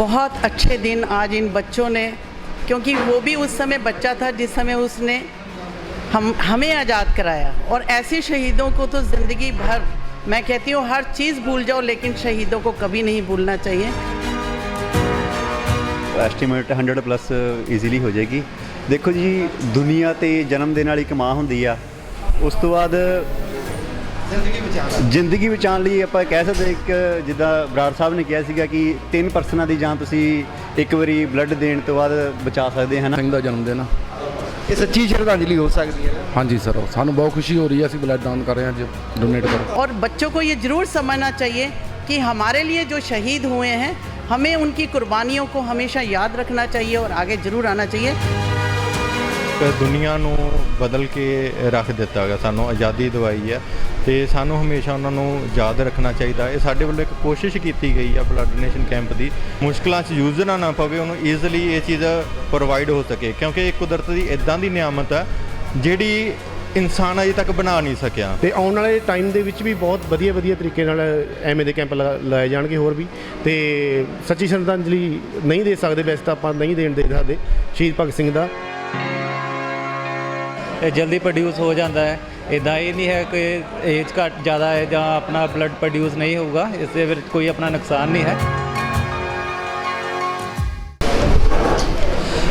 बहुत अच्छे दिन आज इन बच्चों ने क्योंकि वो भी उस समय बच्चा था जिस समय उसने हम हमें आज़ाद कराया और ऐसे शहीदों को तो ज़िंदगी भर मैं कहती हूँ हर चीज़ भूल जाओ लेकिन शहीदों को कभी नहीं भूलना चाहिए ਐਸਟੀਮੇਟ 100 ਪਲੱਸ ਈਜ਼ੀਲੀ ਹੋ ਜਾਏਗੀ ਦੇਖੋ ਜੀ ਦੁਨੀਆ ਤੇ ਜਨਮ ਦੇਣ ਵਾਲੀ ਇੱਕ ਮਾਂ ਹੁੰਦੀ ਆ ਉਸ ਤੋਂ ਬਾਅਦ ਜ਼ਿੰਦਗੀ ਬਚਾਉਣ ਲਈ ਆਪਾਂ ਕਹਿ ਸਕਦੇ ਹਾਂ ਇੱਕ ਜਿੱਦਾਂ ਬਰਾੜ ਸਾਹਿਬ ਨੇ ਕਿਹਾ ਸੀਗਾ ਕਿ ਤਿੰਨ ਪਰਸਨਾਂ ਦੀ ਜਾਨ ਤੁਸੀਂ ਇੱਕ ਵਾਰੀ ਬਲੱਡ ਦੇਣ ਤੋਂ ਬਾਅਦ ਬਚਾ ਸਕਦੇ ਹਨ ਸਿੰਘ ਦਾ ਜਨਮ ਦਿਨ ਆ। ਇਹ ਸੱਚੀ ਸ਼ਰਧਾਂਜਲੀ ਹੋ ਸਕਦੀ ਹੈ ਹਾਂਜੀ ਸਰ ਸਾਨੂੰ ਬਹੁਤ ਖੁਸ਼ੀ ਹੋ ਰਹੀ ਹੈ ਅਸੀਂ ਬਲੱਡ ਦਾਨ ਕਰ ਰਹੇ ਹਾਂ ਅੱਜ ਡੋਨੇਟ ਕਰ और बच्चों को ये ज़रूर समझना चाहिए कि हमारे लिए जो शहीद हुए हैं हमें उनकी कुर्बानियों को हमेशा याद रखना चाहिए और आगे ज़रूर आना चाहिए ਦੁਨੀਆ ਨੂੰ ਬਦਲ ਕੇ ਰੱਖ ਦਿੱਤਾ ਗਿਆ ਸਾਨੂੰ ਆਜ਼ਾਦੀ ਦਵਾਈ ਹੈ ਤੇ ਸਾਨੂੰ ਹਮੇਸ਼ਾ ਉਹਨਾਂ ਨੂੰ ਯਾਦ ਰੱਖਣਾ ਚਾਹੀਦਾ। ਇਹ ਸਾਡੇ ਵੱਲੋਂ ਇੱਕ ਕੋਸ਼ਿਸ਼ ਕੀਤੀ ਗਈ ਆ ਬਲੱਡ ਡੋਨੇਸ਼ਨ ਕੈਂਪ ਦੀ। ਮੁਸ਼ਕਲਾਂ 'ਚ ਯੂਜ਼ਰ ਨਾ ਪਵੇ ਉਹਨੂੰ ਈਜ਼ੀਲੀ ਇਹ ਚੀਜ਼ ਪ੍ਰੋਵਾਈਡ ਹੋ ਸਕੇ। ਕਿਉਂਕਿ ਇਹ ਕੁਦਰਤ ਦੀ ਇਦਾਂ ਦੀ ਨਿਆਮਤ ਹੈ ਜਿਹੜੀ ਇਨਸਾਨ ਅਜੇ ਤੱਕ ਬਣਾ ਨਹੀਂ ਸਕਿਆ। ਤੇ ਆਉਣ ਵਾਲੇ ਟਾਈਮ ਦੇ ਵਿੱਚ ਵੀ ਬਹੁਤ ਵਧੀਆ ਵਧੀਆ ਤਰੀਕੇ ਨਾਲ ਐਵੇਂ ਦੇ ਕੈਂਪ ਲਾਏ ਜਾਣਗੇ ਹੋਰ ਵੀ। ਤੇ ਸੱਚੀ ਸ਼ਰਧਾਂਜਲੀ ਨਹੀਂ ਦੇ ਸਕਦੇ ਵੈਸੇ ਤਾਂ ਆਪਾਂ ਨਹੀਂ ਦੇਣ ਦੇ ਸਕਦੇ ਸ਼ਹੀਦ ਭਗਤ ਸਿੰਘ ਦਾ। ਇਹ ਜਲਦੀ ਪ੍ਰੋਡਿਊਸ ਹੋ ਜਾਂਦਾ ਹੈ। ਇਦਾਂ ਇਹ ਨਹੀਂ ਹੈ ਕਿ ਏਜ ਘੱਟ ਜ਼ਿਆਦਾ ਹੈ ਜਾਂ ਆਪਣਾ ਬਲੱਡ ਪ੍ਰੋਡਿਊਸ ਨਹੀਂ ਹੋਊਗਾ, ਇਸ ਦੇ ਵਿੱਚ ਕੋਈ ਆਪਣਾ ਨੁਕਸਾਨ ਨਹੀਂ ਹੈ।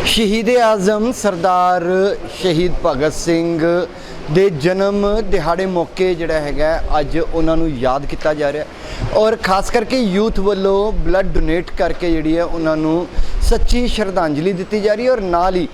ਸ਼ਹੀਦ ਆਜ਼ਮ ਸਰਦਾਰ ਸ਼ਹੀਦ ਭਗਤ ਸਿੰਘ ਦੇ ਜਨਮ ਦਿਹਾੜੇ ਮੌਕੇ ਜਿਹੜਾ ਹੈਗਾ ਅੱਜ ਉਹਨਾਂ ਨੂੰ ਯਾਦ ਕੀਤਾ ਜਾ ਰਿਹਾ ਔਰ ਖਾਸ ਕਰਕੇ ਯੂਥ ਵੱਲੋਂ ਬਲੱਡ ਡੋਨੇਟ ਕਰਕੇ ਜਿਹੜੀ ਹੈ ਉਹਨਾਂ ਨੂੰ ਸੱਚੀ ਸ਼ਰਧਾਂਜਲੀ ਦਿੱਤੀ ਜਾ ਰਹੀ ਹੈ ਔਰ ਨਾਲ ਹੀ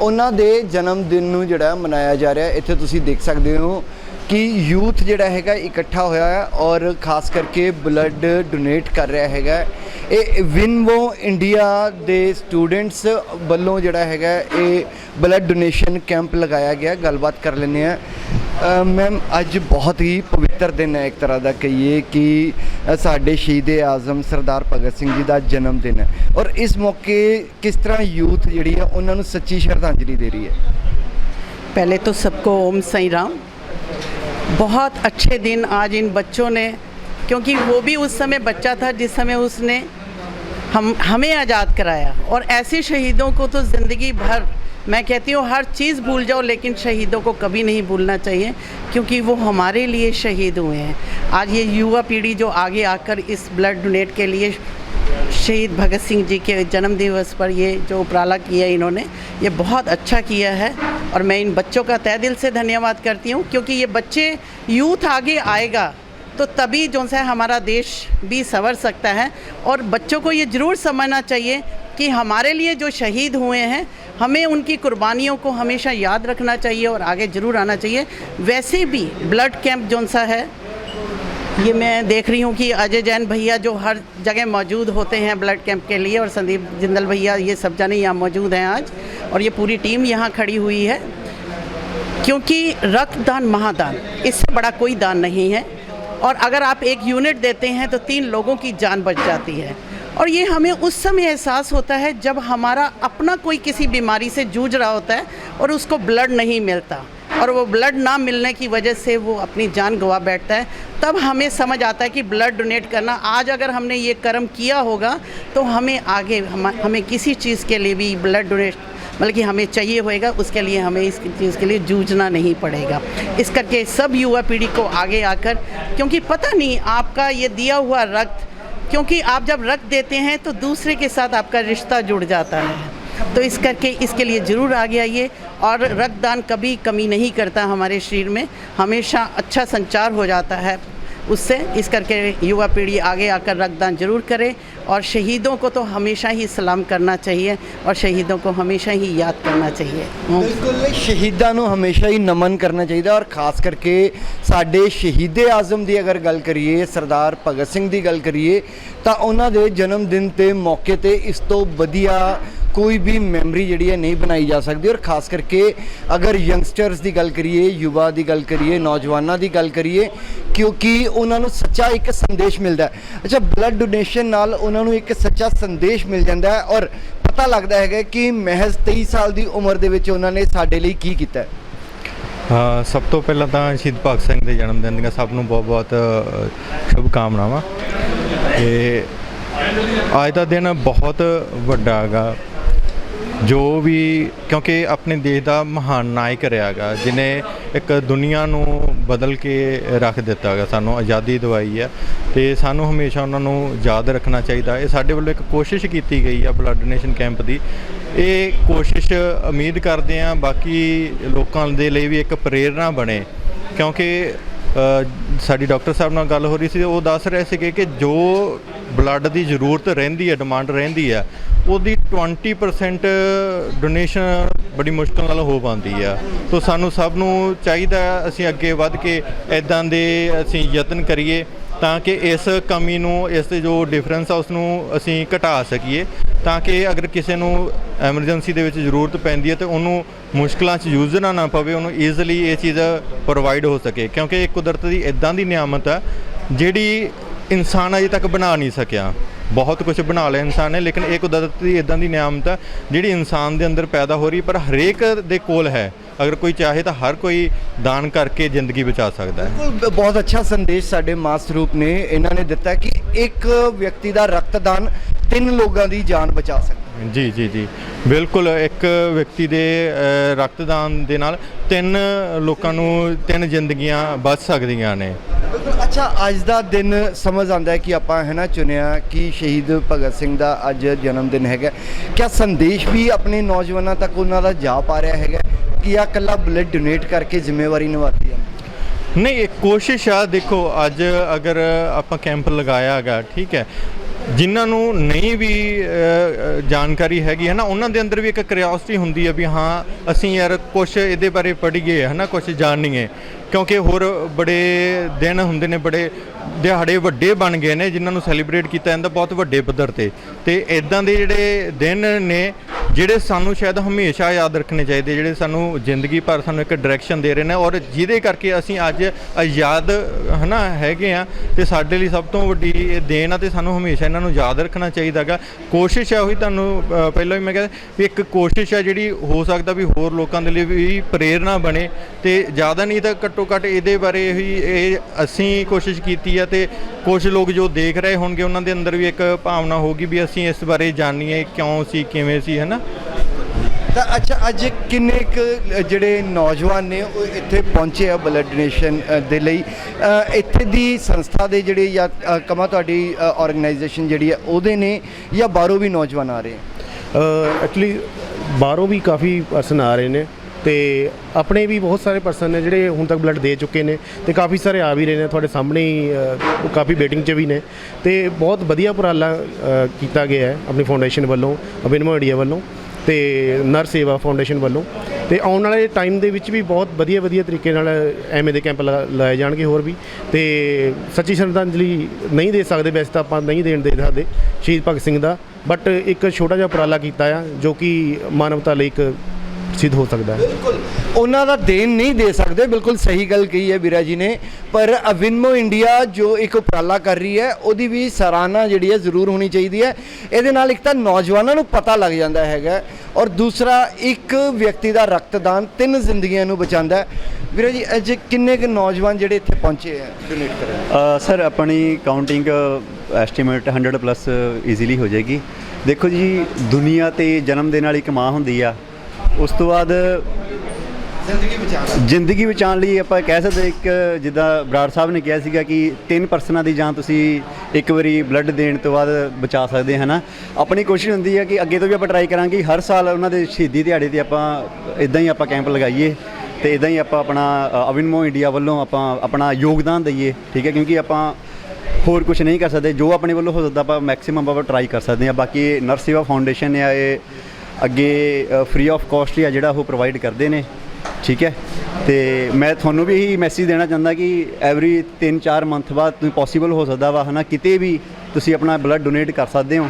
ਉਹਨਾਂ ਦੇ ਜਨਮ ਦਿਨ ਨੂੰ ਜਿਹੜਾ ਮਨਾਇਆ ਜਾ ਰਿਹਾ, ਇੱਥੇ ਤੁਸੀਂ ਦੇਖ ਸਕਦੇ ਹੋ ਕਿ ਯੂਥ ਜਿਹੜਾ ਹੈਗਾ ਇਕੱਠਾ ਹੋਇਆ ਹੈ ਔਰ ਖਾਸ ਕਰਕੇ ਬਲੱਡ ਡੋਨੇਟ ਕਰ ਰਿਹਾ ਹੈਗਾ ਇਹ ਵਿਨਵੋ ਇੰਡੀਆ ਦੇ ਸਟੂਡੈਂਟਸ ਵੱਲੋਂ ਜਿਹੜਾ ਹੈਗਾ, ਇਹ ਬਲੱਡ ਡੋਨੇਸ਼ਨ ਕੈਂਪ ਲਗਾਇਆ ਗਿਆ। ਗੱਲਬਾਤ ਕਰ ਲੈਂਦੇ ਆ ਮੈਮ ਅੱਜ ਬਹੁਤ ਹੀ ਪਵਿੱਤਰ ਦਿਨ ਹੈ ਇੱਕ ਤਰ੍ਹਾਂ ਦਾ ਕਹੀਏ ਕਿ ਅ, ਸਾਡੇ ਸ਼ਹੀਦ ਆਜ਼ਮ ਸਰਦਾਰ ਭਗਤ ਸਿੰਘ ਜੀ ਦਾ ਜਨਮ ਦਿਨ ਹੈ ਔਰ ਇਸ ਮੌਕੇ ਕਿਸ ਤਰ੍ਹਾਂ ਯੂਥ ਜਿਹੜੀ ਹੈ ਉਹਨਾਂ ਨੂੰ ਸੱਚੀ ਸ਼ਰਧਾਂਜਲੀ ਦੇ ਰਹੀ ਹੈ पहले तो सबको ओम साई राम बहुत अच्छे दिन आज इन बच्चों ने क्योंकि वो भी उस समय बच्चा था जिस समय उसने हम हमें आज़ाद कराया और ऐसे शहीदों को तो ज़िंदगी भर मैं कहती हूँ, हर चीज़ भूल जाओ, लेकिन शहीदों को कभी नहीं भूलना चाहिए, क्योंकि वो हमारे लिए शहीद हुए हैं। आज ये युवा पीढ़ी जो आगे आकर इस ब्लड डोनेट के लिए शहीद भगत सिंह जी के जन्मदिवस पर ये जो उपराला किया इन्होंने, ये बहुत अच्छा किया है। और मैं इन बच्चों का तय दिल से धन्यवाद करती हूँ, क्योंकि ये बच्चे यूथ आगे आएगा तो तभी जो सा हमारा देश भी संवर सकता है। और बच्चों को ये ज़रूर समझना चाहिए कि हमारे लिए जो शहीद हुए हैं हमें उनकी कुर्बानियों को हमेशा याद रखना चाहिए और आगे ज़रूर आना चाहिए। वैसे भी ब्लड कैंप जौन सा है, ये मैं देख रही हूँ कि अजय जैन भैया जो हर जगह मौजूद होते हैं ब्लड कैंप के लिए और संदीप जिंदल भैया ये सब जाने यहाँ मौजूद हैं आज और ये पूरी टीम यहाँ खड़ी हुई है। क्योंकि रक्तदान महादान, इससे बड़ा कोई दान नहीं है और अगर आप एक यूनिट देते हैं तो तीन लोगों की जान बच जाती है। और ये हमें उस समय एहसास होता है जब हमारा अपना कोई किसी बीमारी से जूझ रहा होता है और उसको ब्लड नहीं मिलता। और वो ब्लड ना मिलने की वजह से वो अपनी जान गवा बैठता है। तब हमें समझ आता है कि ब्लड डोनेट करना आज अगर हमने ये कर्म किया होगा तो हमें आगे हम, हमें किसी चीज़ के लिए भी ब्लड डोनेट मतलब कि हमें चाहिए होएगा उसके लिए हमें इस चीज़ के लिए जूझना नहीं पड़ेगा। इस करके सब युवा पीढ़ी को आगे आकर क्योंकि पता नहीं आपका ये दिया हुआ रक्त क्योंकि आप जब रख देते हैं तो दूसरे के साथ आपका रिश्ता जुड़ जाता है। तो इस करके इसके लिए ज़रूर आ गया आइए और रक्तदान कभी कमी नहीं करता हमारे शरीर में। हमेशा अच्छा संचार हो जाता है। उससे इस करके युवा पीढ़ी आगे आकर रक्तदान जरूर करे और शहीदों को तो हमेशा ही सलाम करना चाहिए और शहीदों को हमेशा ही याद करना चाहिए ਬਿਲਕੁਲ ਸ਼ਹੀਦਾਂ ਨੂੰ ਹਮੇਸ਼ਾ ਹੀ ਨਮਨ ਕਰਨਾ ਚਾਹੀਦਾ ਔਰ ਖਾਸ ਕਰਕੇ ਸਾਡੇ ਸ਼ਹੀਦੇ ਆਜ਼ਮ ਦੀ ਅਗਰ ਗੱਲ ਕਰੀਏ ਸਰਦਾਰ ਭਗਤ ਸਿੰਘ ਦੀ ਗੱਲ ਕਰੀਏ ਤਾਂ ਉਹਨਾਂ ਦੇ ਜਨਮ ਦਿਨ ਤੇ ਮੌਕੇ ਤੇ ਇਸ ਤੋਂ ਵਧੀਆ ਕੋਈ ਵੀ ਮੈਮਰੀ ਜਿਹੜੀ ਹੈ ਨਹੀਂ ਬਣਾਈ ਜਾ ਸਕਦੀ ਔਰ ਖਾਸ ਕਰਕੇ ਅਗਰ ਯੰਗਸਟਰਸ ਦੀ ਗੱਲ ਕਰੀਏ, ਯੁਵਾ ਦੀ ਗੱਲ ਕਰੀਏ, ਨੌਜਵਾਨਾਂ ਦੀ ਗੱਲ ਕਰੀਏ, ਕਿਉਂਕਿ ਉਹਨਾਂ ਨੂੰ ਸੱਚਾ ਇੱਕ ਸੰਦੇਸ਼ ਮਿਲਦਾ ਹੈ। ਅੱਛਾ ਬਲੱਡ ਡੋਨੇਸ਼ਨ ਨਾਲ ਉਹਨਾਂ ਨੂੰ ਇੱਕ ਸੱਚਾ ਸੰਦੇਸ਼ ਮਿਲ ਜਾਂਦਾ ਹੈ ਔਰ ਪਤਾ ਲੱਗਦਾ ਹੈਗਾ ਕਿ ਮਹਿਜ਼ 23 ਸਾਲ ਦੀ ਉਮਰ ਦੇ ਵਿੱਚ ਉਹਨਾਂ ਨੇ ਸਾਡੇ ਲਈ ਕੀ ਕੀਤਾ ਹੈ। ਹਾਂ, ਸਭ ਤੋਂ ਪਹਿਲਾਂ ਤਾਂ ਸ਼ਹੀਦ ਭਗਤ ਸਿੰਘ ਦੇ ਜਨਮ ਦਿਨ ਦੀਆਂ ਸਭ ਨੂੰ ਬਹੁਤ ਬਹੁਤ ਸ਼ੁਭ ਕਾਮਨਾਵਾਂ ਤੇ ਅੱਜ ਦਾ ਦਿਨ ਬਹੁਤ ਵੱਡਾ ਹੈਗਾ। ਜੋ ਵੀ, ਕਿਉਂਕਿ ਆਪਣੇ ਦੇਸ਼ ਦਾ ਮਹਾਨ ਨਾਇਕ ਰਿਹਾ ਹੈਗਾ ਜਿਨੇ ਇੱਕ ਦੁਨੀਆ ਨੂੰ ਬਦਲ ਕੇ ਰੱਖ ਦਿੱਤਾ ਹੈਗਾ, ਸਾਨੂੰ ਆਜ਼ਾਦੀ ਦਵਾਈ ਹੈ। ਤੇ ਸਾਨੂੰ ਹਮੇਸ਼ਾ ਉਹਨਾਂ ਨੂੰ ਯਾਦ ਰੱਖਣਾ ਚਾਹੀਦਾ। ਇਹ ਸਾਡੇ ਵੱਲੋਂ ਇੱਕ ਕੋਸ਼ਿਸ਼ ਕੀਤੀ ਗਈ ਆ ਬਲੱਡ ਡੋਨੇਸ਼ਨ ਕੈਂਪ ਦੀ। ਇਹ ਕੋਸ਼ਿਸ਼ ਉਮੀਦ ਕਰਦੇ ਆ ਬਾਕੀ ਲੋਕਾਂ ਦੇ ਲਈ ਵੀ ਇੱਕ ਪ੍ਰੇਰਣਾ ਬਣੇ। ਕਿਉਂਕਿ ਸਾਡੀ ਡਾਕਟਰ ਸਾਹਿਬ ਨਾਲ ਗੱਲ ਹੋ ਰਹੀ ਸੀ, ਉਹ ਦੱਸ ਰਹੇ ਸੀਗੇ ਕਿ ਜੋ ਬਲੱਡ ਦੀ ਜ਼ਰੂਰਤ ਰਹਿੰਦੀ ਹੈ, ਡਿਮਾਂਡ ਰਹਿੰਦੀ ਹੈ, ਉਹਦੀ 20% ਡੋਨੇਸ਼ਨ ਬੜੀ ਮੁਸ਼ਕਲ ਨਾਲ ਹੋ ਪਾਉਂਦੀ ਆ। ਸੋ ਸਾਨੂੰ ਸਭ ਨੂੰ ਚਾਹੀਦਾ ਅਸੀਂ ਅੱਗੇ ਵੱਧ ਕੇ ਇਦਾਂ ਦੇ ਅਸੀਂ ਯਤਨ ਕਰੀਏ ਤਾਂ ਕਿ ਇਸ ਕਮੀ ਨੂੰ, ਇਸ 'ਤੇ ਜੋ ਡਿਫਰੈਂਸ ਆ ਉਸ ਨੂੰ ਅਸੀਂ ਘਟਾ ਸਕੀਏ। ਤਾਂ ਕਿ ਅਗਰ ਕਿਸੇ ਨੂੰ ਐਮਰਜੈਂਸੀ ਦੇ ਵਿੱਚ ਜ਼ਰੂਰਤ ਪੈਂਦੀ ਹੈ ਤੇ ਉਹਨੂੰ ਮੁਸ਼ਕਲਾਂ 'ਚ ਯੂਜ਼ਣਾ ਨਾ ਪਵੇ, ਉਹਨੂੰ ਈਜ਼ੀਲੀ ਇਹ ਚੀਜ਼ ਪ੍ਰੋਵਾਈਡ ਹੋ ਸਕੇ। ਕਿਉਂਕਿ ਇਹ ਕੁਦਰਤ ਦੀ ਇਦਾਂ ਦੀ ਨਿਆਮਤ ਆ ਜਿਹੜੀ ਇਨਸਾਨ ਅਜੇ ਤੱਕ ਬਣਾ ਨਹੀਂ ਸਕਿਆ। ਬਹੁਤ ਕੁਝ ਬਣਾ ਲਿਆ ਇਨਸਾਨ ਨੇ, ਲੇਕਿਨ ਇਹ ਕੁਦਰਤ ਦੀ ਇਦਾਂ ਦੀ ਨਿਆਮਤ ਹੈ, ਜਿਹੜੀ ਇਨਸਾਨ ਦੇ ਅੰਦਰ ਪੈਦਾ ਹੋ ਰਹੀ ਪਰ ਹਰੇਕ ਦੇ ਕੋਲ ਹੈ। ਅਗਰ ਕੋਈ ਚਾਹੇ ਤਾਂ ਹਰ ਕੋਈ ਦਾਨ ਕਰਕੇ ਜ਼ਿੰਦਗੀ ਬਚਾ ਸਕਦਾ ਹੈ। ਬਿਲਕੁਲ ਬਹੁਤ ਅੱਛਾ ਸੰਦੇਸ਼ ਸਾਡੇ ਮਾਸ ਰੂਪ ਨੇ। ਇਹਨਾਂ ਨੇ ਦਿੱਤਾ ਕਿ ਇੱਕ ਵਿਅਕਤੀ ਦਾ ਰਕਤਦਾਨ ਤਿੰਨ ਲੋਕਾਂ ਦੀ ਜਾਨ ਬਚਾ ਸਕਦਾ। ਜੀ ਜੀ ਜੀ। ਬਿਲਕੁਲ ਇੱਕ ਵਿਅਕਤੀ ਦੇ ਰਕਤਦਾਨ ਦੇ ਨਾਲ ਤਿੰਨ ਲੋਕਾਂ ਨੂੰ ਤਿੰਨ ਜ਼ਿੰਦਗੀਆਂ ਬਚ ਸਕਦੀਆਂ ਨੇ। ਬਿਲਕੁਲ। ਅੱਛਾ ਅੱਜ ਦਾ ਦਿਨ ਸਮਝ ਆਉਂਦਾ ਹੈ ਕਿ ਆਪਾਂ ਹੈ ਨਾ ਚੁਣਿਆ ਕਿ ਸ਼ਹੀਦ ਭਗਤ ਸਿੰਘ ਦਾ ਅੱਜ ਜਨਮ ਦਿਨ ਹੈਗਾ। ਕਿਆ ਸੰਦੇਸ਼ ਵੀ ਆਪਣੇ ਨੌਜਵਾਨਾਂ ਤੱਕ ਉਹਨਾਂ ਦਾ ਜਾ ਪਾ ਰਿਹਾ ਹੈਗਾ? ਕਿ ਆ ਇਕੱਲਾ ਬਲੱਡ ਡੋਨੇਟ ਕਰਕੇ ਜ਼ਿੰਮੇਵਾਰੀ ਨਿਭਾਤੀ ਹੈ? ਨਹੀਂ ਇਹ ਕੋਸ਼ਿਸ਼ ਆ ਦੇਖੋ ਅੱਜ ਅਗਰ ਆਪਾਂ ਕੈਂਪ ਲਗਾਇਆ ਹੈਗਾ ਠੀਕ ਹੈ ਜਿਨ੍ਹਾਂ ਨੂੰ ਨਹੀਂ ਵੀ ਜਾਣਕਾਰੀ ਹੈਗੀ ਹੈ ਨਾ ਉਹਨਾਂ ਦੇ ਅੰਦਰ ਵੀ ਇੱਕ ਕਿਉਰਿਓਸਿਟੀ ਹੁੰਦੀ ਹੈ ਵੀ ਹਾਂ, ਅਸੀਂ ਯਾਰ ਕੁਝ ਇਹਦੇ ਬਾਰੇ ਪੜ੍ਹੀਏ ਹੈ ਨਾ ਕੁਝ ਜਾਣੀਏ। ਕਿਉਂਕਿ ਹੋਰ ਬੜੇ ਦਿਨ ਹੁੰਦੇ ਨੇ, ਬੜੇ ਦਿਹਾੜੇ ਵੱਡੇ ਬਣ ਗਏ ਨੇ, ਜਿਨ੍ਹਾਂ ਨੂੰ ਸੈਲੀਬ੍ਰੇਟ ਕੀਤਾ ਜਾਂਦਾ ਬਹੁਤ ਵੱਡੇ ਪੱਧਰ ਤੇ। ਤੇ ਇਦਾਂ ਦੇ ਜਿਹੜੇ ਦਿਨ ਨੇ, ਜਿਹੜੇ ਸਾਨੂੰ ਸ਼ਾਇਦ ਹਮੇਸ਼ਾ ਯਾਦ ਰੱਖਣੇ ਚਾਹੀਦੇ, ਜਿਹੜੇ ਸਾਨੂੰ ਜ਼ਿੰਦਗੀ ਭਰ ਸਾਨੂੰ ਇੱਕ ਡਾਇਰੈਕਸ਼ਨ ਦੇ ਰਹੇ ਨੇ ਔਰ ਜਿਹਦੇ ਕਰਕੇ ਅਸੀਂ ਅੱਜ ਆਜ਼ਾਦ, ਹਨਾ, ਹੈਗੇ ਆ ਤੇ ਸਾਡੇ ਲਈ ਸਭ ਤੋਂ ਵੱਡੀ ਇਹ ਦੇਣ ਆ ਤੇ ਸਾਨੂੰ ਹਮੇਸ਼ਾ ਇਹਨਾਂ ਨੂੰ ਯਾਦ ਰੱਖਣਾ ਚਾਹੀਦਾਗਾ ਕੋਸ਼ਿਸ਼ ਹੈ ਉਹੀ ਤੁਹਾਨੂੰ ਪਹਿਲਾਂ ਵੀ ਮੈਂ ਕਿਹਾ ਵੀ ਇੱਕ ਕੋਸ਼ਿਸ਼ ਹੈ ਜਿਹੜੀ ਹੋ ਸਕਦਾ ਵੀ ਹੋਰ ਲੋਕਾਂ ਦੇ ਲਈ ਵੀ ਪ੍ਰੇਰਣਾ ਬਣੇ, ਤੇ ਜ਼ਿਆਦਾ ਨਹੀਂ ਤਾਂ ਘੱਟੋ ਘੱਟ ਇਹਦੇ ਬਾਰੇ ਹੀ ਇਹ ਅਸੀਂ ਕੋਸ਼ਿਸ਼ ਕੀਤੀ ਆ ਤੇ ਕੁਝ ਲੋਕ ਜੋ ਦੇਖ ਰਹੇ ਹੋਣਗੇ ਉਹਨਾਂ ਦੇ ਅੰਦਰ ਵੀ ਇੱਕ ਭਾਵਨਾ ਹੋਗੀ ਵੀ ਅਸੀਂ ਇਸ ਬਾਰੇ ਜਾਣੀਏ ਕਿਉਂ ਸੀ ਕਿਵੇਂ ਸੀ ਹਨਾ? ਤਾਂ ਅੱਛਾ ਅੱਜ ਕਿੰਨੇ ਕੁ ਜਿਹੜੇ ਨੌਜਵਾਨ ਨੇ ਉਹ ਇੱਥੇ ਪਹੁੰਚੇ ਆ ਬਲੱਡ ਡੋਨੇਸ਼ਨ ਦੇ ਲਈ? ਇੱਥੇ ਦੀ ਸੰਸਥਾ ਦੇ ਜਿਹੜੇ ਜਾਂ ਕਮਾ ਤੁਹਾਡੀ ਆਰਗੇਨਾਈਜੇਸ਼ਨ ਜਿਹੜੀ ਹੈ ਉਹਦੇ ਨੇ ਜਾਂ ਬਾਹਰੋਂ ਵੀ ਨੌਜਵਾਨ ਆ ਰਹੇ? ਹੈ ਐਕਚੁਅਲੀ ਬਾਹਰੋਂ ਵੀ ਕਾਫੀ ਪਰਸਨ ਆ ਰਹੇ ਨੇ। ਤੇ ਆਪਣੇ ਵੀ ਬਹੁਤ ਸਾਰੇ ਪਰਸਨ ਨੇ ਜਿਹੜੇ ਹੁਣ ਤੱਕ ਬਲੱਡ ਦੇ ਚੁੱਕੇ ਨੇ ਤੇ ਕਾਫੀ ਸਾਰੇ ਆ ਵੀ ਰਹੇ ਨੇ ਤੁਹਾਡੇ ਸਾਹਮਣੇ ਹੀ ਅ, ਕਾਫੀ ਵੇਟਿੰਗ 'ਚ ਵੀ ਨੇ। ਤੇ ਬਹੁਤ ਵਧੀਆ ਉਪਰਾਲਾ ਅ, ਕੀਤਾ ਗਿਆ ਹੈ ਆਪਣੀ ਫਾਊਂਡੇਸ਼ਨ ਵੱਲੋਂ ਅਭਿਨਵ ਇੰਡੀਆ ਵੱਲੋਂ ਤੇ ਨਰ ਸੇਵਾ ਫਾਊਂਡੇਸ਼ਨ ਵੱਲੋਂ। ਤੇ ਆਉਣ ਵਾਲੇ ਟਾਈਮ ਦੇ ਵਿੱਚ ਵੀ ਬਹੁਤ ਵਧੀਆ ਵਧੀਆ ਤਰੀਕੇ ਨਾਲ ਐਵੇਂ ਦੇ ਕੈਂਪ ਲਾ ਲਾਏ ਜਾਣਗੇ ਹੋਰ ਵੀ। ਤੇ ਸੱਚੀ ਸ਼ਰਧਾਂਜਲੀ ਨਹੀਂ ਦੇ ਸਕਦੇ ਵੈਸੇ ਤਾਂ ਆਪਾਂ ਨਹੀਂ ਦੇਣ ਦੇ ਸਕਦੇ ਸ਼ਹੀਦ ਭਗਤ ਸਿੰਘ ਦਾ। ਬਟ ਇੱਕ ਛੋਟਾ ਜਿਹਾ ਉਪਰਾਲਾ ਕੀਤਾ ਆ ਜੋ ਕਿ ਮਾਨਵਤਾ ਲਈ ਇੱਕ ਸਿੱਧ ਹੋ ਸਕਦਾ ਹੈ। ਬਿਲਕੁਲ ਉਹਨਾਂ ਦਾ ਦੇਣ ਨਹੀਂ ਦੇ ਸਕਦੇ ਬਿਲਕੁਲ ਸਹੀ ਗੱਲ ਕਹੀ ਹੈ ਵੀਰਾ ਜੀ ਨੇ। ਪਰ ਅਵਿਨਮੋ ਇੰਡੀਆ ਜੋ ਇੱਕ ਉਪਰਾਲਾ ਕਰ ਰਹੀ ਹੈ ਉਹਦੀ ਵੀ ਸਰਾਹਨਾ ਜਿਹੜੀ ਹੈ ਜ਼ਰੂਰ ਹੋਣੀ ਚਾਹੀਦੀ ਹੈ। ਇਹਦੇ ਨਾਲ ਇੱਕ ਤਾਂ ਨੌਜਵਾਨਾਂ ਨੂੰ ਪਤਾ ਲੱਗ ਜਾਂਦਾ ਹੈਗਾ ਔਰ ਦੂਸਰਾ ਇੱਕ ਵਿਅਕਤੀ ਦਾ ਰਕਤਦਾਨ ਤਿੰਨ ਜ਼ਿੰਦਗੀਆਂ ਨੂੰ ਬਚਾਉਂਦਾ ਹੈ। ਵੀਰਾ ਜੀ ਅੱਜ ਕਿੰਨੇ ਕੁ ਨੌਜਵਾਨ ਜਿਹੜੇ ਇੱਥੇ ਪਹੁੰਚੇ ਹੈ ਡੋਨੇਟ ਕਰਨ ਸਰ ਆਪਣੀ ਕਾਊਂਟਿੰਗ ਐਸਟੀਮੇਟ 100 ਪਲੱਸ ਈਜ਼ੀਲੀ ਹੋ ਜਾਏਗੀ। ਦੇਖੋ ਜੀ ਦੁਨੀਆ ਤੇ ਜਨਮ ਦੇਣ ਵਾਲੀ ਇੱਕ ਮਾਂ ਹੁੰਦੀ ਆ। ਉਸ ਤੋਂ ਬਾਅਦ ਜ਼ਿੰਦਗੀ ਬਚਾਉਣਾ ਜ਼ਿੰਦਗੀ ਬਚਾਉਣ ਲਈ ਆਪਾਂ ਕਹਿ ਸਕਦੇ ਇੱਕ ਜਿੱਦਾਂ ਬਰਾੜ ਸਾਹਿਬ ਨੇ ਕਿਹਾ ਸੀਗਾ ਕਿ ਤਿੰਨ ਪਰਸਨਾਂ ਦੀ ਜਾਨ ਤੁਸੀਂ ਇੱਕ ਵਾਰੀ ਬਲੱਡ ਦੇਣ ਤੋਂ ਬਾਅਦ ਬਚਾ ਸਕਦੇ ਹਨਾ। ਆਪਣੀ ਕੋਸ਼ਿਸ਼ ਹੁੰਦੀ ਹੈ ਕਿ ਅੱਗੇ ਤੋਂ ਵੀ ਆਪਾਂ ਟਰਾਈ ਕਰਾਂਗੇ ਹਰ ਸਾਲ ਉਹਨਾਂ ਦੇ ਸ਼ਹੀਦੀ ਦਿਹਾੜੇ ਤੇ ਆਪਾਂ ਇਦਾਂ ਹੀ ਆਪਾਂ ਕੈਂਪ ਲਗਾਈਏ ਤੇ ਇਦਾਂ ਹੀ ਆਪਾਂ ਆਪਣਾ ਅਵਿਨਮੋ ਇੰਡੀਆ ਵੱਲੋਂ ਆਪਾਂ ਆਪਣਾ ਯੋਗਦਾਨ ਦਈਏ ਠੀਕ ਹੈ ਕਿਉਂਕਿ ਆਪਾਂ ਹੋਰ ਕੁਝ ਨਹੀਂ ਕਰ ਸਕਦੇ। ਜੋ ਆਪਣੇ ਵੱਲੋਂ ਹੋ ਸਕਦਾ ਆਪਾਂ ਮੈਕਸਿਮਮ ਆਪਾਂ ਟਰਾਈ ਕਰ ਸਕਦੇ ਹਾਂ। ਬਾਕੀ ਇਹ ਨਰ ਸੇਵਾ ਫਾਊਂਡੇਸ਼ਨ ਆ ਇਹ ਅੱਗੇ ਫ੍ਰੀ ਆਫ ਕਾਸਟ ਆ ਜਿਹੜਾ ਉਹ ਪ੍ਰੋਵਾਈਡ ਕਰਦੇ ਨੇ, ਠੀਕ ਹੈ? ਤੇ ਮੈਂ ਤੁਹਾਨੂੰ ਵੀ ਇਹੀ ਮੈਸੇਜ ਦੇਣਾ ਚਾਹੁੰਦਾ ਕਿ ਐਵਰੀ 3-4 ਮੰਥ ਬਾਅਦ ਤੁਸੀਂ ਪੋਸੀਬਲ ਹੋ ਸਕਦਾ ਵਾ, ਹਨਾ? ਕਿਤੇ ਵੀ ਤੁਸੀਂ ਆਪਣਾ ਬਲੱਡ ਡੋਨੇਟ ਕਰ ਸਕਦੇ ਹੋ,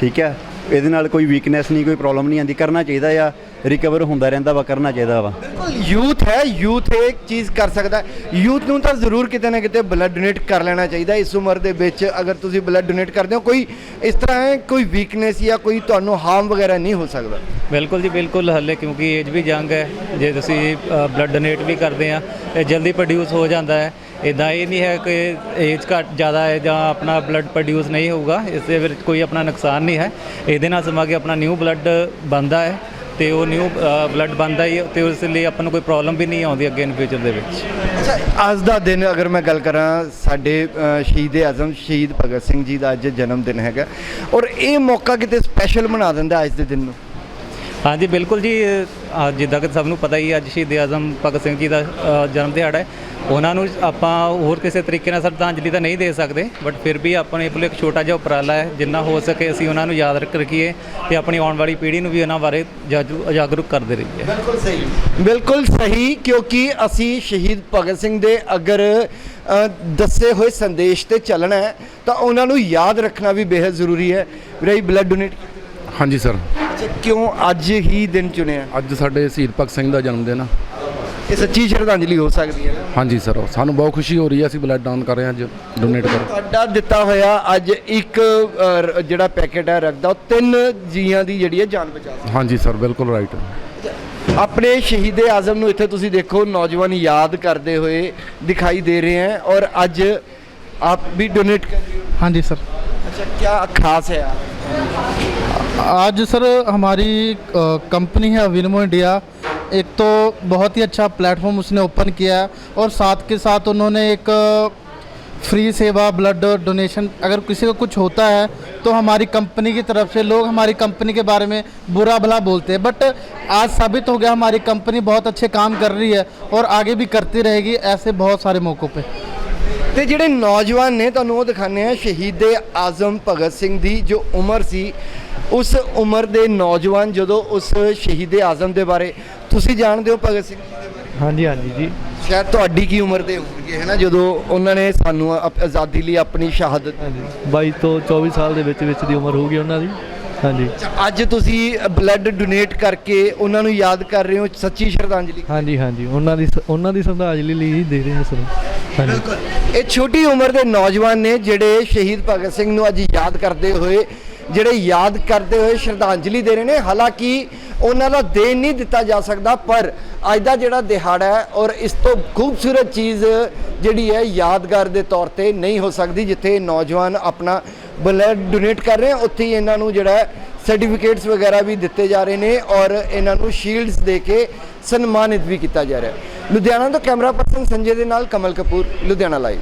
ਠੀਕ ਹੈ? ਇਹਦੇ ਨਾਲ ਕੋਈ ਵੀਕਨੈਸ ਨਹੀਂ, ਕੋਈ ਪ੍ਰੋਬਲਮ ਨਹੀਂ ਆਂਦੀ ਕਰਨਾ ਚਾਹੀਦਾ ਆ। ਰਿਕਵਰ ਹੁੰਦਾ ਰਹਿੰਦਾ ਵਾ ਕਰਨਾ ਚਾਹੀਦਾ ਵਾ। ਬਿਲਕੁਲ ਯੂਥ ਹੈ ਯੂਥ ਇੱਕ ਚੀਜ਼ ਕਰ ਸਕਦਾ ਯੂਥ ਨੂੰ ਤਾਂ ਜ਼ਰੂਰ ਕਿਤੇ ਨਾ ਕਿਤੇ ਬਲੱਡ ਡੋਨੇਟ ਕਰ ਲੈਣਾ ਚਾਹੀਦਾ ਇਸ ਉਮਰ ਦੇ ਵਿੱਚ ਅਗਰ ਤੁਸੀਂ ਬਲੱਡ ਡੋਨੇਟ ਕਰਦੇ ਹੋ ਕੋਈ ਇਸ ਤਰ੍ਹਾਂ ਹੈ ਕੋਈ ਵੀਕਨੈਸ ਜਾਂ ਕੋਈ ਤੁਹਾਨੂੰ ਹਾਰਮ ਵਗੈਰਾ ਨਹੀਂ ਹੋ ਸਕਦਾ। ਬਿਲਕੁਲ ਜੀ ਬਿਲਕੁਲ ਹੱਲੇ ਕਿਉਂਕਿ ਏਜ ਵੀ ਯੰਗ ਹੈ। ਜੇ ਤੁਸੀਂ ਬਲੱਡ ਡੋਨੇਟ ਵੀ ਕਰਦੇ ਆ ਇਹ ਜਲਦੀ ਪ੍ਰੋਡਿਊਸ ਹੋ ਜਾਂਦਾ ਹੈ। ਇਦਾਂ ਇਹ ਨਹੀਂ ਹੈ ਕਿ ਏਜ ਘੱਟ ਜ਼ਿਆਦਾ ਹੈ ਜਾਂ ਆਪਣਾ ਬਲੱਡ ਪ੍ਰੋਡਿਊਸ ਨਹੀਂ ਹੋਊਗਾ। ਇਸ ਦੇ ਵਿੱਚ ਕੋਈ ਆਪਣਾ ਨੁਕਸਾਨ ਨਹੀਂ ਹੈ। ਇਹਦੇ ਨਾਲ ਸਮਾ ਕੇ ਆਪਣਾ ਨਿਊ ਬਲੱਡ ਬਣਦਾ ਹੈ। ਤੇ ਉਹ ਨਿਊ ਬਲੱਡ ਬਣਦਾ ਹੀ ਤੇ ਉਸ ਲਈ ਆਪਾਂ ਨੂੰ ਕੋਈ ਪ੍ਰੋਬਲਮ ਵੀ ਨਹੀਂ ਆਉਂਦੀ ਅੱਗੇ ਇਨ ਫਿਊਚਰ ਦੇ ਵਿੱਚ। ਅੱਛਾ ਅੱਜ ਦਾ ਦਿਨ ਅਗਰ ਮੈਂ ਗੱਲ ਕਰਾਂ ਸਾਡੇ ਸ਼ਹੀਦ ਆਜ਼ਮ ਸ਼ਹੀਦ ਭਗਤ ਸਿੰਘ ਜੀ ਦਾ ਅੱਜ ਜਨਮ ਦਿਨ ਹੈਗਾ। ਔਰ ਇਹ ਮੌਕਾ ਕਿਤੇ ਸਪੈਸ਼ਲ ਬਣਾ ਦਿੰਦਾ ਅੱਜ ਦੇ ਦਿਨ ਨੂੰ? ਹਾਂਜੀ ਬਿਲਕੁਲ ਜੀ ਜਿੱਦਾਂ ਕਿ ਸਭ ਨੂੰ ਪਤਾ ਹੀ ਅੱਜ ਸ਼ਹੀਦ ਆਜ਼ਮ ਭਗਤ ਸਿੰਘ ਜੀ ਦਾ ਜਨਮ ਦਿਹਾੜਾ ਹੈ। ਉਹਨਾਂ ਨੂੰ ਆਪਾਂ ਹੋਰ ਕਿਸੇ ਤਰੀਕੇ ਨਾਲ ਸ਼ਰਧਾਂਜਲੀ ਤਾਂ ਨਹੀਂ ਦੇ ਸਕਦੇ ਬਟ ਫਿਰ ਵੀ ਆਪਣੇ ਕੋਲ ਇੱਕ ਛੋਟਾ ਜਿਹਾ ਉਪਰਾਲਾ ਹੈ ਜਿੰਨਾ ਹੋ ਸਕੇ ਅਸੀਂ ਉਹਨਾਂ ਨੂੰ ਯਾਦ ਰੱਖ ਰੱਖੀਏ ਤੇ ਆਪਣੀ ਆਉਣ ਵਾਲੀ ਪੀੜ੍ਹੀ ਨੂੰ ਵੀ ਉਹਨਾਂ ਬਾਰੇ ਜਾਗਰੂ- ਜਾਗਰੂਕ ਕਰਦੇ ਰਹੀਏ। ਬਿਲਕੁਲ ਸਹੀ। ਬਿਲਕੁਲ ਸਹੀ ਕਿਉਂਕਿ ਅਸੀਂ ਸ਼ਹੀਦ ਭਗਤ ਸਿੰਘ ਦੇ ਅਗਰ ਅ, ਦੱਸੇ ਹੋਏ ਸੰਦੇਸ਼ ਤੇ ਚੱਲਣਾ ਹੈ ਤਾਂ ਉਹਨਾਂ ਨੂੰ ਯਾਦ ਰੱਖਣਾ ਵੀ ਬੇहद ਜ਼ਰੂਰੀ ਹੈ। ਵੀਰੇ ਬਲੱਡ ਡੋਨੇਟ ਹਾਂਜੀ ਸਰ। ਕਿਉਂ ਅੱਜ ਹੀ ਦਿਨ ਚੁਣਿਆ? ਅੱਜ ਸਾਡੇ ਸ਼ਹੀਦ ਭਗਤ ਸਿੰਘ ਦਾ ਜਨਮ ਦਿਨ ਆ। ਇਹ ਸੱਚੀ ਸ਼ਰਧਾਂਜਲੀ ਹੋ ਸਕਦੀ ਹੈ ਨਾ ਹਾਂਜੀ ਸਰ ਸਾਨੂੰ ਬਹੁਤ ਖੁਸ਼ੀ ਹੋ ਰਹੀ ਹੈ ਅਸੀਂ ਬਲੱਡ ਦਾਨ ਕਰ ਰਹੇ ਹਾਂ ਅੱਜ ਡੋਨੇਟ ਕਰ ਤੁਹਾਡਾ ਦਿੱਤਾ ਹੋਇਆ ਅੱਜ ਇੱਕ ਅ, ਰ- ਜਿਹੜਾ ਪੈਕੇਟ ਹੈ ਰੱਖਦਾ ਉਹ ਤਿੰਨ ਜੀਆਂ ਦੀ ਜਿਹੜੀ ਹੈ ਜਾਨ ਬਚਾ ਸਕਦਾ ਹਾਂਜੀ ਸਰ ਬਿਲਕੁਲ ਰਾਈਟ ਆਪਣੇ ਸ਼ਹੀਦ ਆਜ਼ਮ ਨੂੰ ਇੱਥੇ ਤੁਸੀਂ ਦੇਖੋ ਨੌਜਵਾਨ ਯਾਦ ਕਰਦੇ ਹੋਏ ਦਿਖਾਈ ਦੇ ਰਹੇ हैं और आज आप भी डोनेट कर रहे हो हाँ जी सर अच्छा क्या खास है आप आज सर हमारी अ, कंपनी है अविनमो इंडिया एक तो बहुत ही अच्छा प्लेटफॉर्म उसने ओपन किया है और साथ के साथ उन्होंने एक फ्री सेवा ब्लड डोनेशन अगर किसी को कुछ होता है तो हमारी कंपनी की तरफ से लोग हमारी कंपनी के बारे में बुरा भला बोलते हैं बट आज साबित हो गया हमारी कंपनी बहुत अच्छे काम कर रही है और आगे भी करती रहेगी ऐसे बहुत सारे मौक़ों पे ਤੇ ਜਿਹੜੇ ਨੌਜਵਾਨ ਨੇ ਤੁਹਾਨੂੰ ਉਹ ਦਿਖਾਣੇ ਆ ਸ਼ਹੀਦ ਆਜ਼ਮ ਭਗਤ ਸਿੰਘ ਦੀ ਜੋ ਉਮਰ ਸੀ ਉਸ ਉਮਰ ਦੇ ਨੌਜਵਾਨ ਜਦੋਂ ਉਸ ਸ਼ਹੀਦ ਆਜ਼ਮ ਦੇ ਬਾਰੇ ਤੁਸੀਂ ਜਾਣਦੇ ਹੋ ਭਗਤ ਸਿੰਘ ਜੀ ਦੇ ਬਾਰੇ? ਹਾਂਜੀ ਹਾਂਜੀ ਜੀ। ਸ਼ਾਇਦ ਤੁਹਾਡੀ ਕੀ ਉਮਰ ਦੇ ਹੋਣਗੇ ਹੈ ਨਾ? ਜਦੋਂ ਉਹਨਾਂ ਨੇ ਸਾਨੂੰ ਆਪ- ਆਜ਼ਾਦੀ ਲਈ ਆਪਣੀ ਸ਼ਹਾਦਤ ਹਾਂਜੀ। 22 ਤੋਂ 24 ਸਾਲ ਦੇ ਵਿੱਚ ਵਿੱਚ ਦੀ ਉਮਰ ਹੋਊਗੀ ਉਹਨਾਂ ਦੀ। ਹਾਂਜੀ। ਅੱਜ ਤੁਸੀਂ ਬਲੱਡ ਡੋਨੇਟ ਕਰਕੇ ਉਹਨਾਂ ਨੂੰ ਯਾਦ ਕਰ ਰਹੇ ਹੋ ਸੱਚੀ ਸ਼ਰਧਾਂਜਲੀ? ਹਾਂਜੀ ਹਾਂਜੀ। ਉਹਨਾਂ ਦੀ ਉਹਨਾਂ ਦੀ ਸ਼ਰਧਾਂਜਲੀ ਲਈ ਹੀ ਦੇ ਰਹੇ ਹਾਂ ਸਰ। ਹਾਂਜੀ। ਇਹ ਛੋਟੀ ਉਮਰ ਦੇ ਨੌਜਵਾਨ ਨੇ ਜਿਹੜੇ ਸ਼ਹੀਦ ਭਗਤ ਸਿੰਘ ਨੂੰ ਅੱਜ ਯਾਦ ਕਰਦੇ ਹੋਏ ਜਿਹੜੇ ਯਾਦ ਕਰਦੇ ਹੋਏ ਸ਼ਰਧਾਂਜਲੀ ਦੇ ਰਹੇ ਨੇ। ਹਾਲਾਂਕਿ ਉਹਨਾਂ ਦਾ ਦੇਣ ਨਹੀਂ ਦਿੱਤਾ ਜਾ ਸਕਦਾ, ਪਰ ਅੱਜ ਦਾ ਜਿਹੜਾ ਦਿਹਾੜਾ ਹੈ ਔਰ ਇਸ ਤੋਂ ਖੂਬਸੂਰਤ ਚੀਜ਼ ਜਿਹੜੀ ਹੈ ਯਾਦਗਾਰ ਦੇ ਤੌਰ ਤੇ ਨਹੀਂ ਹੋ ਸਕਦੀ, ਜਿੱਥੇ ਨੌਜਵਾਨ ਆਪਣਾ ਬਲੱਡ ਡੋਨੇਟ ਕਰ ਰਹੇ ਉੱਥੇ ਹੀ ਇਹਨਾਂ ਨੂੰ ਜਿਹੜਾ ਸਰਟੀਫਿਕੇਟਸ ਵਗੈਰਾ ਵੀ ਦਿੱਤੇ ਜਾ ਰਹੇ ਨੇ ਔਰ ਇਹਨਾਂ ਨੂੰ ਸ਼ੀਲਡਸ ਦੇ ਕੇ ਸਨਮਾਨਿਤ ਵੀ ਕੀਤਾ ਜਾ ਰਿਹਾ ਲੁਧਿਆਣਾ ਤੋਂ ਕੈਮਰਾ ਪਰਸਨ ਸੰਜੇ ਦੇ ਨਾਲ ਕਮਲ ਕਪੂਰ, ਲੁਧਿਆਣਾ ਲਾਈਵ